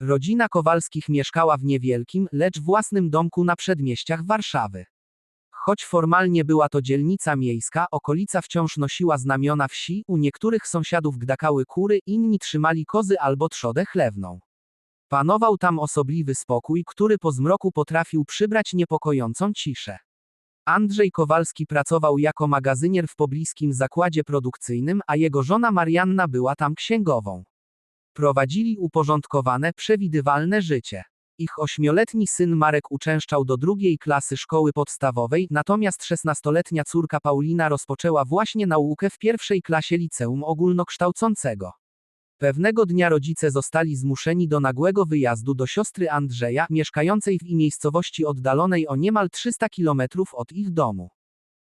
Rodzina Kowalskich mieszkała w niewielkim, lecz własnym domku na przedmieściach Warszawy. Choć formalnie była to dzielnica miejska, okolica wciąż nosiła znamiona wsi, u niektórych sąsiadów gdakały kury, inni trzymali kozy albo trzodę chlewną. Panował tam osobliwy spokój, który po zmroku potrafił przybrać niepokojącą ciszę. Andrzej Kowalski pracował jako magazynier w pobliskim zakładzie produkcyjnym, a jego żona Marianna była tam księgową. Prowadzili uporządkowane, przewidywalne życie. Ich ośmioletni syn Marek uczęszczał do drugiej klasy szkoły podstawowej, natomiast szesnastoletnia córka Paulina rozpoczęła właśnie naukę w pierwszej klasie liceum ogólnokształcącego. Pewnego dnia rodzice zostali zmuszeni do nagłego wyjazdu do siostry Andrzeja, mieszkającej w miejscowości oddalonej o niemal 300 kilometrów od ich domu.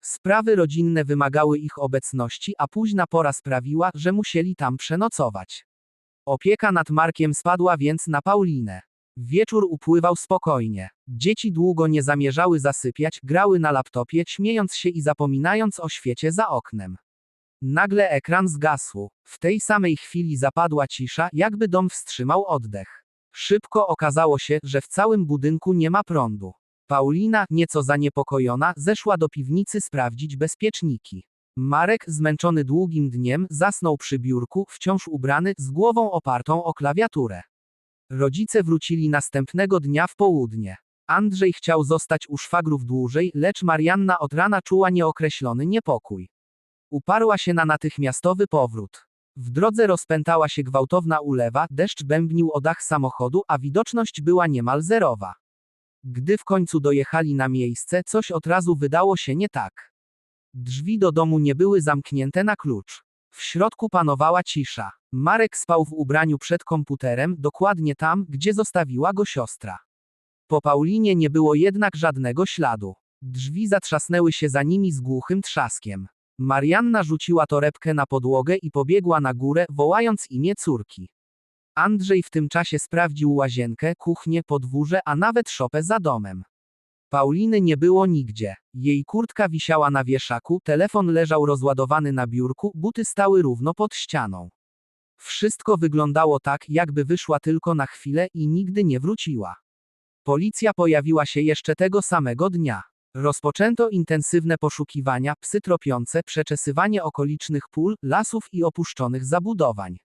Sprawy rodzinne wymagały ich obecności, a późna pora sprawiła, że musieli tam przenocować. Opieka nad Markiem spadła więc na Paulinę. Wieczór upływał spokojnie. Dzieci długo nie zamierzały zasypiać, grały na laptopie, śmiejąc się i zapominając o świecie za oknem. Nagle ekran zgasł. W tej samej chwili zapadła cisza, jakby dom wstrzymał oddech. Szybko okazało się, że w całym budynku nie ma prądu. Paulina, nieco zaniepokojona, zeszła do piwnicy sprawdzić bezpieczniki. Marek, zmęczony długim dniem, zasnął przy biurku, wciąż ubrany, z głową opartą o klawiaturę. Rodzice wrócili następnego dnia w południe. Andrzej chciał zostać u szwagrów dłużej, lecz Marianna od rana czuła nieokreślony niepokój. Uparła się na natychmiastowy powrót. W drodze rozpętała się gwałtowna ulewa, deszcz bębnił o dach samochodu, a widoczność była niemal zerowa. Gdy w końcu dojechali na miejsce, coś od razu wydało się nie tak. Drzwi do domu nie były zamknięte na klucz. W środku panowała cisza. Marek spał w ubraniu przed komputerem, dokładnie tam, gdzie zostawiła go siostra. Po Paulinie nie było jednak żadnego śladu. Drzwi zatrzasnęły się za nimi z głuchym trzaskiem. Marianna rzuciła torebkę na podłogę i pobiegła na górę, wołając imię córki. Andrzej w tym czasie sprawdził łazienkę, kuchnię, podwórze, a nawet szopę za domem. Pauliny nie było nigdzie. Jej kurtka wisiała na wieszaku, telefon leżał rozładowany na biurku, buty stały równo pod ścianą. Wszystko wyglądało tak, jakby wyszła tylko na chwilę i nigdy nie wróciła. Policja pojawiła się jeszcze tego samego dnia. Rozpoczęto intensywne poszukiwania, psy tropiące, przeczesywanie okolicznych pól, lasów i opuszczonych zabudowań.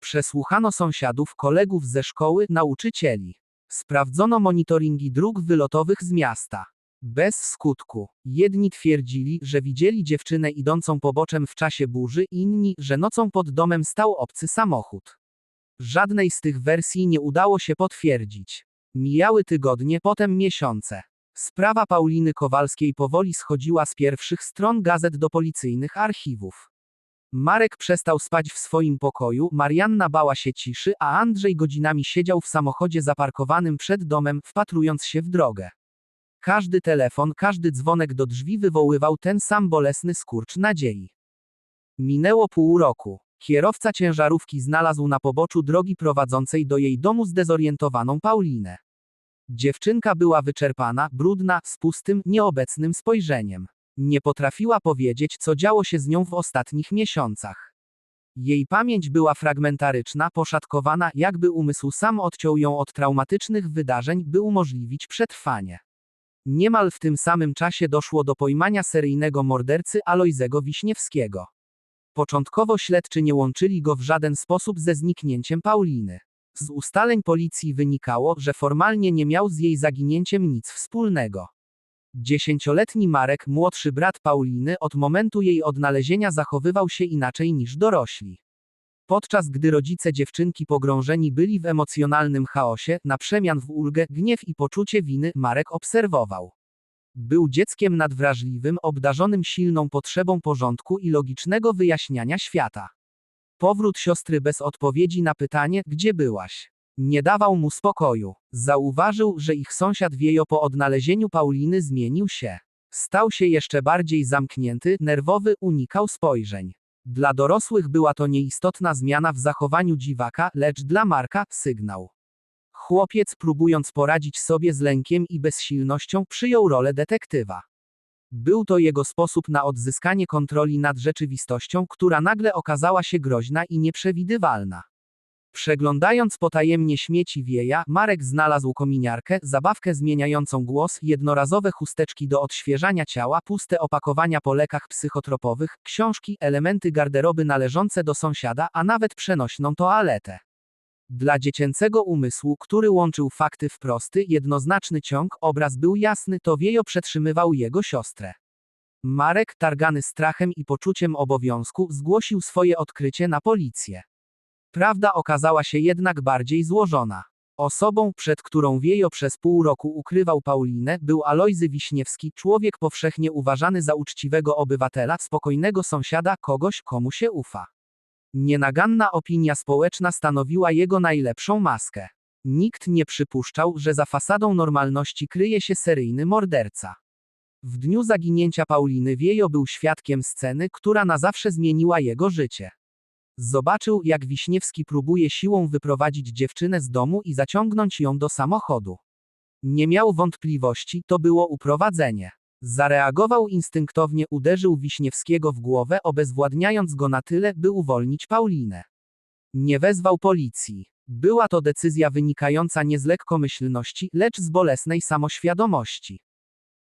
Przesłuchano sąsiadów, kolegów ze szkoły, nauczycieli. Sprawdzono monitoringi dróg wylotowych z miasta. Bez skutku. Jedni twierdzili, że widzieli dziewczynę idącą poboczem w czasie burzy, inni, że nocą pod domem stał obcy samochód. Żadnej z tych wersji nie udało się potwierdzić. Mijały tygodnie, potem miesiące. Sprawa Pauliny Kowalskiej powoli schodziła z pierwszych stron gazet do policyjnych archiwów. Marek przestał spać w swoim pokoju, Marianna bała się ciszy, a Andrzej godzinami siedział w samochodzie zaparkowanym przed domem, wpatrując się w drogę. Każdy telefon, każdy dzwonek do drzwi wywoływał ten sam bolesny skurcz nadziei. Minęło pół roku. Kierowca ciężarówki znalazł na poboczu drogi prowadzącej do jej domu zdezorientowaną Paulinę. Dziewczynka była wyczerpana, brudna, z pustym, nieobecnym spojrzeniem. Nie potrafiła powiedzieć, co działo się z nią w ostatnich miesiącach. Jej pamięć była fragmentaryczna, poszatkowana, jakby umysł sam odciął ją od traumatycznych wydarzeń, by umożliwić przetrwanie. Niemal w tym samym czasie doszło do pojmania seryjnego mordercy Alojzego Wiśniewskiego. Początkowo śledczy nie łączyli go w żaden sposób ze zniknięciem Pauliny. Z ustaleń policji wynikało, że formalnie nie miał z jej zaginięciem nic wspólnego. Dziesięcioletni Marek, młodszy brat Pauliny, od momentu jej odnalezienia zachowywał się inaczej niż dorośli. Podczas gdy rodzice dziewczynki pogrążeni byli w emocjonalnym chaosie, na przemian w ulgę, gniew i poczucie winy, Marek obserwował. Był dzieckiem nadwrażliwym, obdarzonym silną potrzebą porządku i logicznego wyjaśniania świata. Powrót siostry bez odpowiedzi na pytanie, gdzie byłaś? Nie dawał mu spokoju. Zauważył, że ich sąsiad wiejo po odnalezieniu Pauliny zmienił się. Stał się jeszcze bardziej zamknięty, nerwowy, unikał spojrzeń. Dla dorosłych była to nieistotna zmiana w zachowaniu dziwaka, lecz dla Marka sygnał. Chłopiec, próbując poradzić sobie z lękiem i bezsilnością, przyjął rolę detektywa. Był to jego sposób na odzyskanie kontroli nad rzeczywistością, która nagle okazała się groźna i nieprzewidywalna. Przeglądając potajemnie śmieci wieja, Marek znalazł kominiarkę, zabawkę zmieniającą głos, jednorazowe chusteczki do odświeżania ciała, puste opakowania po lekach psychotropowych, książki, elementy garderoby należące do sąsiada, a nawet przenośną toaletę. Dla dziecięcego umysłu, który łączył fakty w prosty, jednoznaczny ciąg, obraz był jasny, to wiejo przetrzymywał jego siostrę. Marek, targany strachem i poczuciem obowiązku, zgłosił swoje odkrycie na policję. Prawda okazała się jednak bardziej złożona. Osobą, przed którą Wiejo przez pół roku ukrywał Paulinę, był Alojzy Wiśniewski, człowiek powszechnie uważany za uczciwego obywatela, spokojnego sąsiada, kogoś, komu się ufa. Nienaganna opinia społeczna stanowiła jego najlepszą maskę. Nikt nie przypuszczał, że za fasadą normalności kryje się seryjny morderca. W dniu zaginięcia Pauliny Wiejo był świadkiem sceny, która na zawsze zmieniła jego życie. Zobaczył, jak Wiśniewski próbuje siłą wyprowadzić dziewczynę z domu i zaciągnąć ją do samochodu. Nie miał wątpliwości, to było uprowadzenie. Zareagował instynktownie, uderzył Wiśniewskiego w głowę, obezwładniając go na tyle, by uwolnić Paulinę. Nie wezwał policji. Była to decyzja wynikająca nie z lekkomyślności, lecz z bolesnej samoświadomości.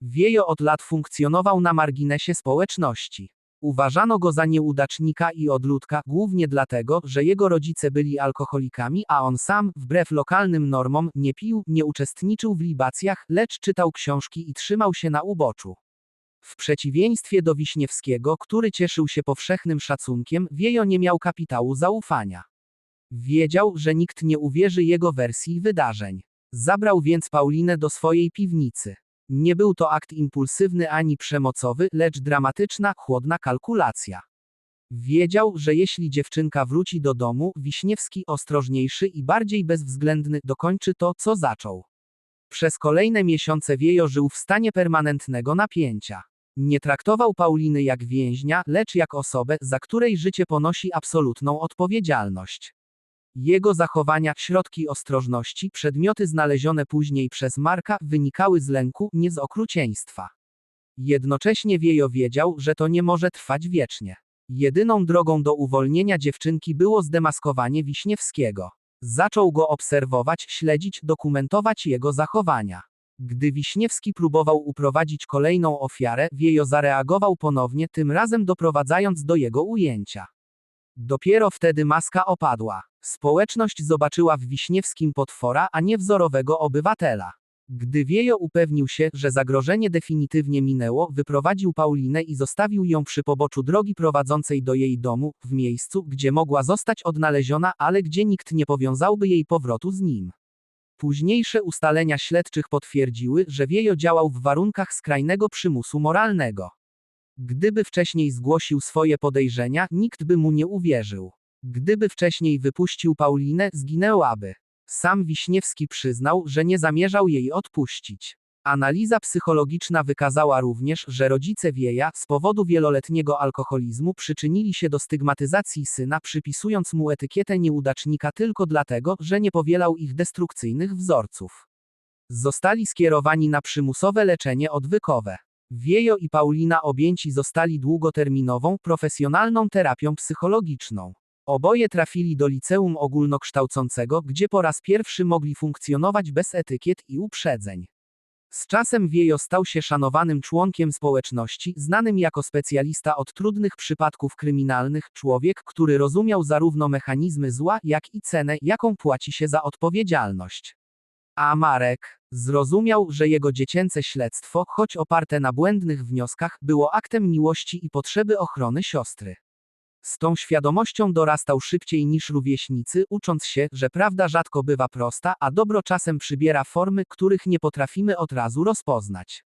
Wiejo od lat funkcjonował na marginesie społeczności. Uważano go za nieudacznika i odludka, głównie dlatego, że jego rodzice byli alkoholikami, a on sam, wbrew lokalnym normom, nie pił, nie uczestniczył w libacjach, lecz czytał książki i trzymał się na uboczu. W przeciwieństwie do Wiśniewskiego, który cieszył się powszechnym szacunkiem, Wiejo nie miał kapitału zaufania. Wiedział, że nikt nie uwierzy jego wersji wydarzeń. Zabrał więc Paulinę do swojej piwnicy. Nie był to akt impulsywny ani przemocowy, lecz dramatyczna, chłodna kalkulacja. Wiedział, że jeśli dziewczynka wróci do domu, Wiśniewski ostrożniejszy i bardziej bezwzględny dokończy to, co zaczął. Przez kolejne miesiące Wiejo żył w stanie permanentnego napięcia. Nie traktował Pauliny jak więźnia, lecz jak osobę, za której życie ponosi absolutną odpowiedzialność. Jego zachowania, środki ostrożności, przedmioty znalezione później przez Marka, wynikały z lęku, nie z okrucieństwa. Jednocześnie Wiejo wiedział, że to nie może trwać wiecznie. Jedyną drogą do uwolnienia dziewczynki było zdemaskowanie Wiśniewskiego. Zaczął go obserwować, śledzić, dokumentować jego zachowania. Gdy Wiśniewski próbował uprowadzić kolejną ofiarę, Wiejo zareagował ponownie, tym razem doprowadzając do jego ujęcia. Dopiero wtedy maska opadła. Społeczność zobaczyła w Wiśniewskim potwora, a nie wzorowego obywatela. Gdy Wiejo upewnił się, że zagrożenie definitywnie minęło, wyprowadził Paulinę i zostawił ją przy poboczu drogi prowadzącej do jej domu, w miejscu, gdzie mogła zostać odnaleziona, ale gdzie nikt nie powiązałby jej powrotu z nim. Późniejsze ustalenia śledczych potwierdziły, że Wiejo działał w warunkach skrajnego przymusu moralnego. Gdyby wcześniej zgłosił swoje podejrzenia, nikt by mu nie uwierzył. Gdyby wcześniej wypuścił Paulinę, zginęłaby. Sam Wiśniewski przyznał, że nie zamierzał jej odpuścić. Analiza psychologiczna wykazała również, że rodzice Wieja z powodu wieloletniego alkoholizmu przyczynili się do stygmatyzacji syna, przypisując mu etykietę nieudacznika tylko dlatego, że nie powielał ich destrukcyjnych wzorców. Zostali skierowani na przymusowe leczenie odwykowe. Wiejo i Paulina objęci zostali długoterminową, profesjonalną terapią psychologiczną. Oboje trafili do liceum ogólnokształcącego, gdzie po raz pierwszy mogli funkcjonować bez etykiet i uprzedzeń. Z czasem Wiejo stał się szanowanym członkiem społeczności, znanym jako specjalista od trudnych przypadków kryminalnych, człowiek, który rozumiał zarówno mechanizmy zła, jak i cenę, jaką płaci się za odpowiedzialność. A Marek zrozumiał, że jego dziecięce śledztwo, choć oparte na błędnych wnioskach, było aktem miłości i potrzeby ochrony siostry. Z tą świadomością dorastał szybciej niż rówieśnicy, ucząc się, że prawda rzadko bywa prosta, a dobro czasem przybiera formy, których nie potrafimy od razu rozpoznać.